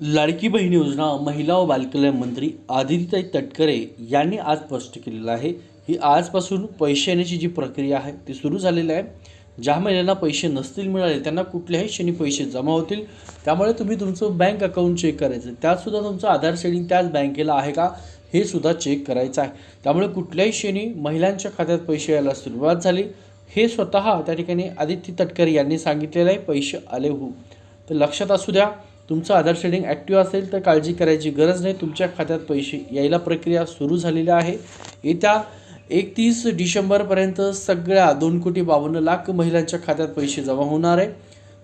लाडकी बहीण योजना महिला व बालकल्याण मंत्री आदितीताई तटकरे यांनी आज स्पष्ट केलेलं आहे. ही आजपासून पैसे येण्याची जी प्रक्रिया आहे ती सुरू झालेली आहे. ज्या महिलांना पैसे नसतील मिळाले त्यांना कुठल्याही क्षणी पैसे जमा होतील. त्यामुळे तुम्ही तुमचं बँक अकाउंट चेक करायचं. त्यातसुद्धा तुमचं आधार शेडिंग त्याच बँकेला आहे का हे सुद्धा चेक करायचं आहे. त्यामुळे कुठल्याही क्षणी महिलांच्या खात्यात पैसे यायला सुरुवात झाली. हे स्वतः त्या ठिकाणी आदित्य तटकरे यांनी सांगितलेलं आहे पैसे आले हो तर लक्षात असू द्या तुमचं आधार शेडिंग ॲक्टिव्ह असेल तर काळजी करायची गरज नाही. तुमच्या खात्यात पैसे यायला प्रक्रिया सुरू झालेली आहे. येत्या एकतीस डिसेंबरपर्यंत सगळ्या दोन कोटी बावन्न लाख महिलांच्या खात्यात पैसे जमा होणार आहे.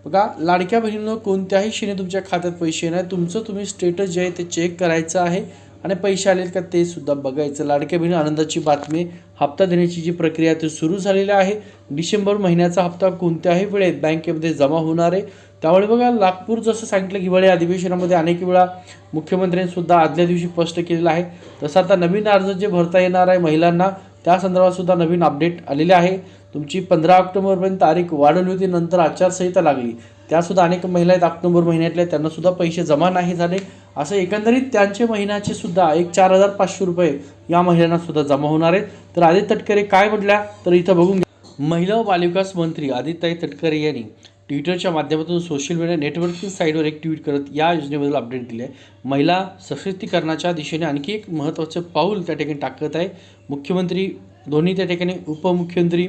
बघा लाडक्या बहिणीनं कोणत्याही क्षणी तुमच्या खात्यात पैसे येणार तुमचं तुम्ही स्टेटस जे आहे ते चेक करायचं आहे. आणि पैसे आलेत का ते सुद्धा बघायचं. लाडक्या बहिणी आनंदाची बातमी. हप्ता देण्याची जी प्रक्रिया ती सुरू झालेली आहे. डिसेंबर महिन्याचा हप्ता कोणत्याही वेळेत बँकेमध्ये जमा होणार आहे. त्यामुळे बघा नागपूर जसं सांगितलं की हिवाळी अधिवेशनामध्ये अनेक वेळा मुख्यमंत्र्यांनी सुद्धा आदल्या दिवशी स्पष्ट केलेलं आहे. तसं आता नवीन अर्ज जे भरता येणार आहे महिलांना त्या संदर्भातसुद्धा नवीन अपडेट आलेले आहे. तुमची पंधरा ऑक्टोबरपर्यंत तारीख वाढवली होती नंतर आचारसंहिता लागली. त्यासुद्धा अनेक महिला आहेत. ऑक्टोबर महिन्यातल्या त्यांनासुद्धा पैसे जमा नाही झाले. असं एकंदरीत त्यांचे महिन्याचे सुद्धा एक चार हजार पाचशे रुपये या महिलांना सुद्धा जमा होणार आहेत तर आदित्य तटकरे काय म्हटल्या? तर इथं बघून घ्या. महिला व बालविकास मंत्री आदित्य तटकरे यांनी ट्विटरच्या माध्यमातून सोशल मीडिया नेटवर्किंग साईटवर एक ट्विट करत या योजनेबद्दल अपडेट दिले आहे. महिला सशक्तीकरणाच्या दिशेने आणखी एक महत्त्वाचं पाऊल त्या ठिकाणी टाकत आहे. मुख्यमंत्री दोन्ही त्या ठिकाणी उपमुख्यमंत्री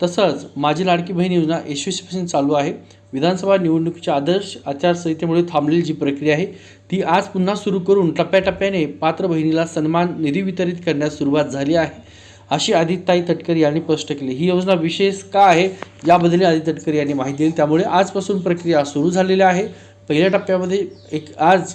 तसंच माझी लाडकी बहीण योजना यशस्वीपासून चालू आहे. विधानसभा निवडणुकीच्या आदर्श आचारसंहितेमुळे थांबलेली जी प्रक्रिया आहे ती आज पुन्हा सुरू करून टप्प्याटप्प्याने पात्र बहिणीला सन्मान निधी वितरित करण्यास सुरुवात झाली आहे. अशी आदित्यताई तटकरे यांनी स्पष्ट केली. ही योजना विशेष का आहे याबद्दल आदित्य तटकरे यांनी माहिती दिली. त्यामुळे आजपासून प्रक्रिया सुरू झालेली आहे. पहिल्या टप्प्यामध्ये एक आज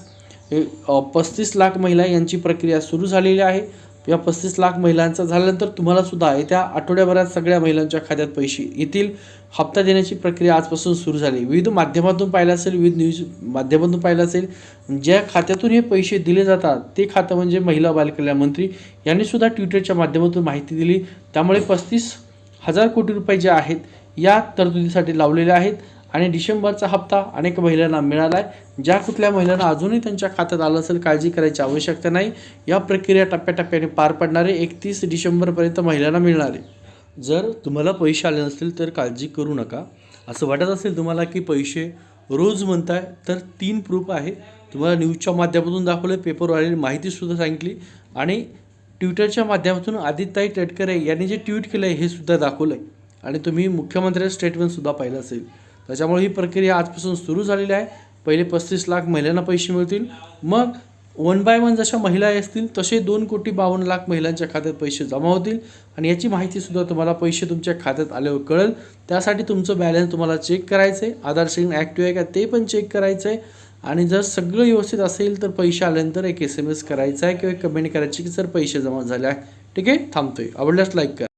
पस्तीस लाख महिला यांची प्रक्रिया सुरू झालेली आहे. किंवा पस्तीस लाख महिलांचा झाल्यानंतर तुम्हाला सुद्धा येत्या आठवड्याभरात सगळ्या महिलांच्या खात्यात पैसे येतील. हप्ता देण्याची प्रक्रिया आजपासून सुरू झाली. विविध माध्यमातून पाहिलं असेल विविध न्यूज माध्यमातून पाहिलं असेल ज्या खात्यातून हे पैसे दिले जातात ते खातं म्हणजे महिला बालकल्याण मंत्री यांनी सुद्धा ट्विटरच्या माध्यमातून माहिती दिली. त्यामुळे पस्तीस हजार कोटी रुपये जे आहेत या तरतुदीसाठी लावलेले आहेत. आणि डिसेंबरचा हप्ता अनेक महिलांना मिळाला आहे ज्या कुठल्या महिलांना अजूनही त्यांच्या खात्यात आलं असेल काळजी करायची आवश्यकता नाही. या प्रक्रिया टप्प्याटप्प्याने पार पडणारे एकतीस डिसेंबरपर्यंत महिलांना मिळणार. आहे जर तुम्हाला पैसे आले नसतील तर काळजी करू नका. असं वाटत असेल तुम्हाला की पैसे रोज म्हणताय तर तीन प्रूफ आहे. तुम्हाला न्यूजच्या माध्यमातून दाखवलं पेपरवर आलेली माहितीसुद्धा सांगितली. आणि ट्विटरच्या माध्यमातून आदित्यताई तटकरे यांनी जे ट्विट केलं आहे हे सुद्धा दाखवलं आहे आणि तुम्ही मुख्यमंत्र्यांचं स्टेटमेंटसुद्धा पाहिलं असेल. त्याच्यामुळे ही प्रक्रिया आजपासून सुरू झालेली आहे. पहिले पस्तीस लाख महिलांना पैसे मिळतील. मग वन बाय वन जशा महिला असतील तसे दोन कोटी बावन्न लाख महिलांच्या खात्यात पैसे जमा होतील. आणि याची माहितीसुद्धा तुम्हाला पैसे तुमच्या खात्यात आल्यावर कळेल. त्यासाठी तुमचं बॅलन्स तुम्हाला चेक करायचं आहे आधार शेडिंग ॲक्टिव्ह आहे का ते पण चेक करायचं आहे आणि जर सगळं व्यवस्थित असेल तर पैसे आल्यानंतर एक एस एम एस करायचा आहे किंवा एक कमेंट करायची की सर पैसे जमा झाले आहे ठीक आहे? थांबतोय. आवडल्यास लाईक करा.